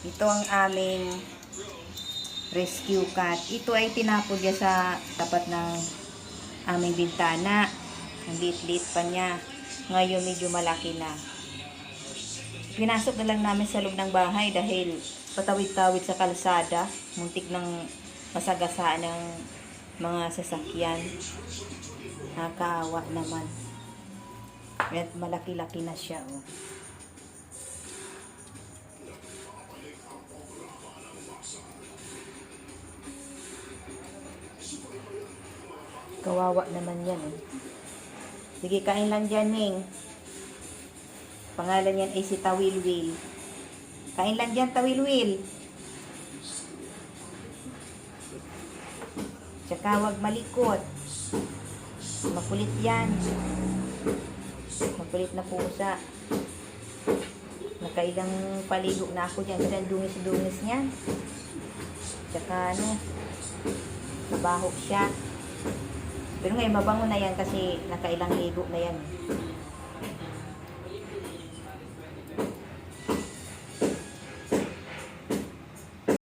Ito ang aming rescue cat. Ito ay tinapon niya sa tapat ng aming bintana. Ang liit-liit pa niya. Ngayon medyo malaki na. Pinasok na lang namin sa loob ng bahay dahil patawid-tawid sa kalsada. Muntik ng masagasaan ng mga sasakyan. Nakakaawa naman. At malaki-laki na siya. Oh. Kawawa naman yan eh. Sige, kain lang dyan, Ning. Pangalan yan ay si Tawilwil. Kain lang dyan, Tawilwil. Tsaka huwag malikot. Makulit yan. Makulit na pusa. Nakailang paligo na ako dyan kasi ang dungis-dungis niyan. Tsaka ano, mabaho siya. Pero ngayon, mabango na yan kasi nakailang ligo na yan.